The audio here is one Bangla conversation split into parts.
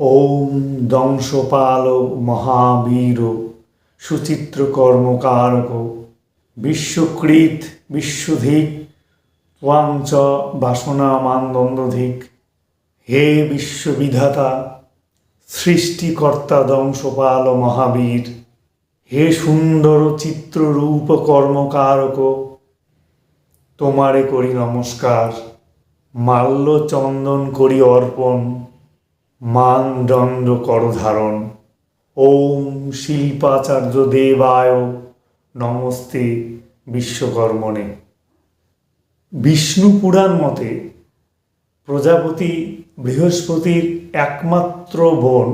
ওম দংশপাল মহাবীর সুচিত্র কর্মকারক বিশ্বকৃত বিশ্বধিক, ত্বাং চ বাসনা মানদণ্ডধিক হে বিশ্ববিধাতা, সৃষ্টিকর্তা দংশপাল মহাবীর, হে সুন্দর চিত্ররূপ কর্মকারক, তোমারে করি নমস্কার মাল্য চন্দন করি অর্পণ। মানদণ্ড করধারণ ওম শিল্পাচার্য দেবায় নমস্তে বিশ্বকর্মণে বিষ্ণু পুরাণ মতে প্রজাপতি বৃহস্পতির একমাত্র বোন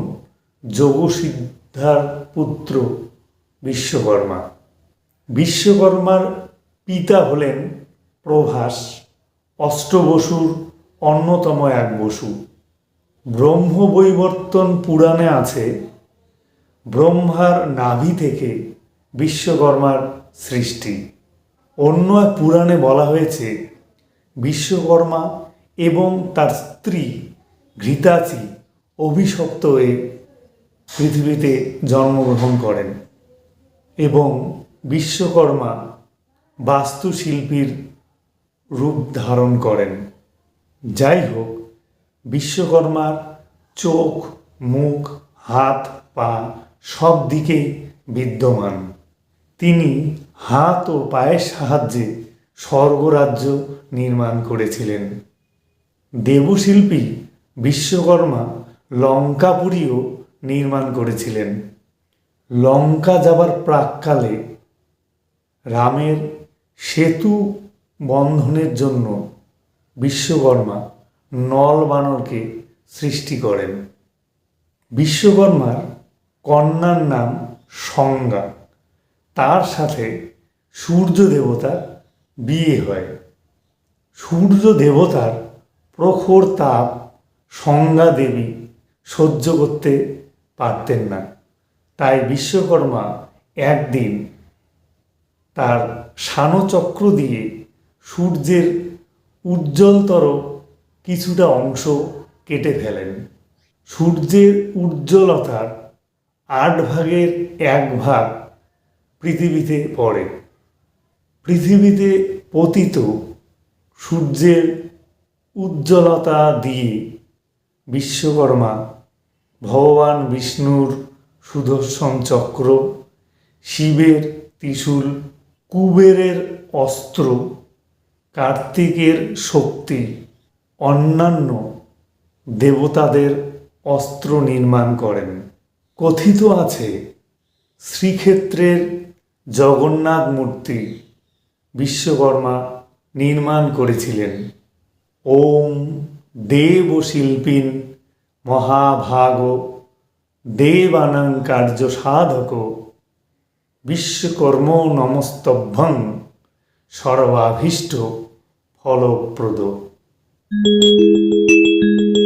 যোগসিদ্ধার পুত্র বিশ্বকর্মা। বিশ্বকর্মার পিতা হলেন প্রভাস অষ্টবসুর অন্যতম এক বসু। ব্রহ্মবৈবর্তন পুরাণে আছে, ব্রহ্মার নাভি থেকে বিশ্বকর্মার সৃষ্টি। অন্য এক পুরাণে বলা হয়েছে, বিশ্বকর্মা এবং তার স্ত্রী ঘৃতাচি অভিশপ্ত হয়ে পৃথিবীতে জন্মগ্রহণ করেন এবং বিশ্বকর্মা বাস্তুশিল্পীর রূপ ধারণ করেন। যাই হোক বিশ্বকর্মার চোখ, মুখ, হাত, পা সব দিকেই বিদ্যমান। তিনি হাত ও পায়ের সাহায্যে স্বর্গরাজ্য নির্মাণ করেছিলেন। দেবশিল্পী বিশ্বকর্মা লঙ্কাপুরীও নির্মাণ করেছিলেন। লঙ্কা যাবার প্রাককালে রামের সেতু বন্ধনের জন্য বিশ্বকর্মা নল বানরকে সৃষ্টি করেন। বিশ্বকর্মার কন্যার নাম সংজ্ঞা। তার সাথে সূর্য দেবতার বিয়ে হয়। সূর্য দেবতার প্রখর তাপ সংজ্ঞা দেবী সহ্য করতে পারতেন না। তাই বিশ্বকর্মা একদিন তার সানচক্র দিয়ে সূর্যের উজ্জ্বলতর কিছুটা অংশ কেটে ফেলেন। সূর্যের উজ্জ্বলতার আট ভাগের এক ভাগ পৃথিবীতে পড়ে। পৃথিবীতে পতিত সূর্যের উজ্জ্বলতা দিয়ে বিশ্বকর্মা ভগবান বিষ্ণুর সুদর্শন চক্র, শিবের ত্রিশূল, কুবেরের অস্ত্র, কার্তিকের শক্তি অন্যান্য দেবতাদের অস্ত্র নির্মাণ করেন। কথিত আছে, শ্রীক্ষেত্রের জগন্নাথ মূর্তি বিশ্বকর্মা নির্মাণ করেছিলেন। ওম দেব শিল্পীন মহাভাগ দেবানাং কার্য সাধক বিশ্বকর্ম নমস্তভ্যং সর্বাভীষ্ট ফলপ্রদ। Thank you.